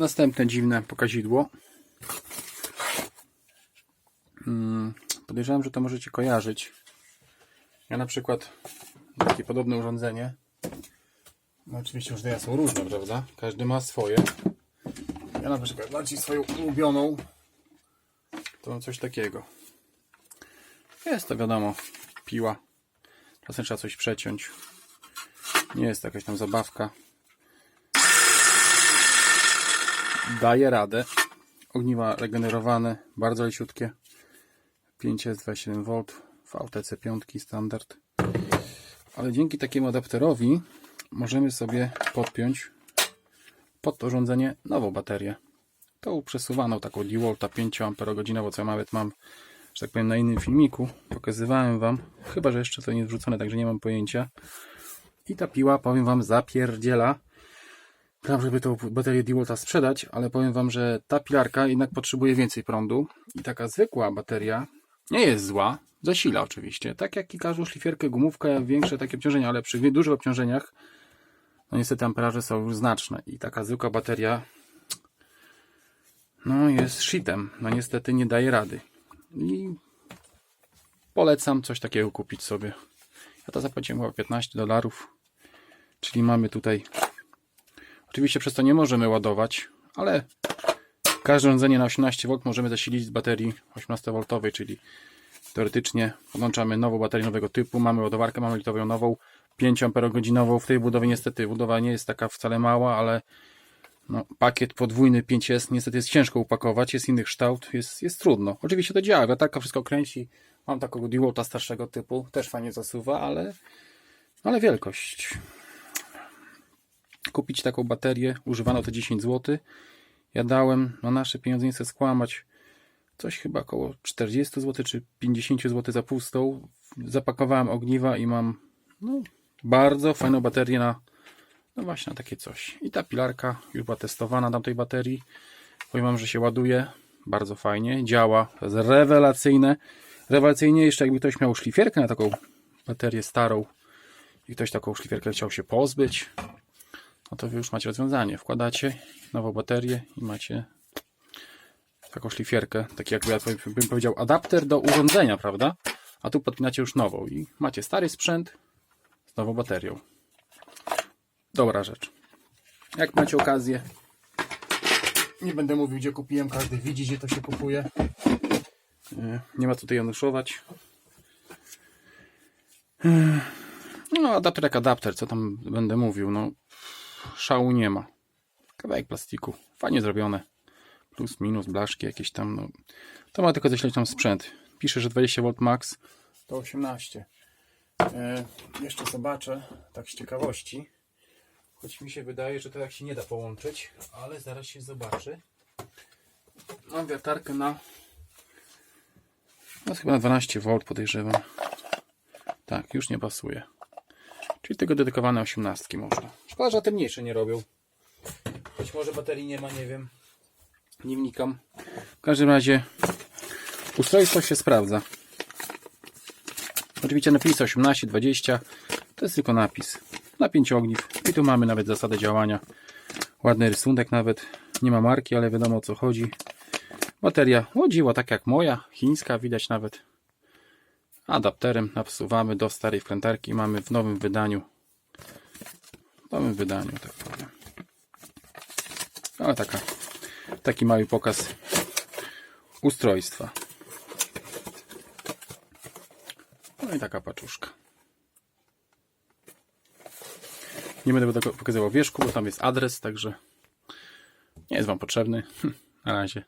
Następne dziwne pokazidło. Mm, Podejrzewam, że to możecie kojarzyć. Ja na przykład takie podobne urządzenie. No oczywiście urządzenia są różne, prawda? Każdy ma swoje. Ja na przykład bardziej swoją ulubioną to mam coś takiego. Jest to wiadomo, piła. Czasem trzeba coś przeciąć. Nie jest to jakaś tam zabawka. Daje radę. Ogniwa regenerowane, bardzo leciutkie. 5S27V w AUTC 5 standard. Ale dzięki takiemu adapterowi możemy sobie podpiąć pod to urządzenie nową baterię. Tą przesuwaną taką DeWalta 5 Ah, co ja nawet mam, że tak powiem, na innym filmiku. Pokazywałem Wam, chyba że jeszcze to nie jest wrzucone, także nie mam pojęcia. I ta piła, powiem Wam, zapierdziela. Prawie, żeby tą baterię DeWalta sprzedać, ale powiem Wam, że ta pilarka jednak potrzebuje więcej prądu. I taka zwykła bateria nie jest zła. Zasila oczywiście. Tak jak i każdą szlifierkę, gumówkę, większe takie obciążenia, ale przy dużych obciążeniach no niestety amperaże są już znaczne. I taka zwykła bateria no jest shitem. No niestety nie daje rady. I polecam coś takiego kupić sobie. Ja to zapłaciłem chyba 15 dolarów. Czyli mamy tutaj Oczywiście przez to nie możemy ładować, ale każde urządzenie na 18V możemy zasilić z baterii 18V, czyli teoretycznie podłączamy nową baterię nowego typu, mamy ładowarkę, mamy litową nową, 5 Ah w tej budowie niestety budowa nie jest taka wcale mała, ale no, pakiet podwójny 5S niestety jest ciężko upakować, jest inny kształt, jest, jest trudno. Oczywiście to działa, latarka wszystko kręci, mam taką DeWalta starszego typu, też fajnie zasuwa, ale, ale wielkość kupić taką baterię używaną to 10 zł. Ja dałem na nasze pieniądze, nie chcę skłamać, coś chyba około 40 zł czy 50 zł za pustą. Zapakowałem ogniwa i mam no, bardzo fajną baterię na no właśnie na takie coś. I ta pilarka już była testowana na tej baterii. Powiem wam, że się ładuje bardzo fajnie, działa, to jest rewelacyjne. Rewelacyjnie jeszcze jakby ktoś miał szlifierkę na taką baterię starą i ktoś taką szlifierkę chciał się pozbyć, no to wy już macie rozwiązanie. Wkładacie nową baterię i macie taką szlifierkę, taki jakby ja bym powiedział adapter do urządzenia, prawda? A tu podpinacie już nową i macie stary sprzęt z nową baterią. Dobra rzecz. Jak macie okazję, nie będę mówił gdzie kupiłem, każdy widzi gdzie to się kupuje. Nie- Nie ma tutaj januszować. No adapter jak adapter, co tam będę mówił, no szału nie ma. Kawałek plastiku, fajnie zrobione. Plus, minus, blaszki jakieś tam. No. To ma tylko ześleć tam sprzęt. Pisze, że 20V max to 18. E, jeszcze zobaczę, tak z ciekawości. Choć mi się wydaje, że to tak się nie da połączyć, ale zaraz się zobaczy. Mam wiertarkę na. No chyba na 12V podejrzewam. Tak, już nie pasuje. Czyli tego dedykowane 18 można. Że te mniejsze nie robią. Choć może baterii nie ma, nie wiem. Nie wnikam. W każdym razie ustrojstwo się sprawdza. Oczywiście napis 18, 20 to jest tylko napis. Napięcie ogniw. I tu mamy nawet zasadę działania. Ładny rysunek nawet. Nie ma marki, ale wiadomo o co chodzi. Bateria łodziła tak jak moja, chińska, widać nawet. Adapterem napsuwamy do starej wkrętarki. Mamy w nowym wydaniu. Nowym wydaniu, tak powiem. Ale taka, taki mały pokaz ustrojstwa. No i taka paczuszka. Nie będę tego pokazywał wierzchu, bo tam jest adres, także nie jest Wam potrzebny. Na razie.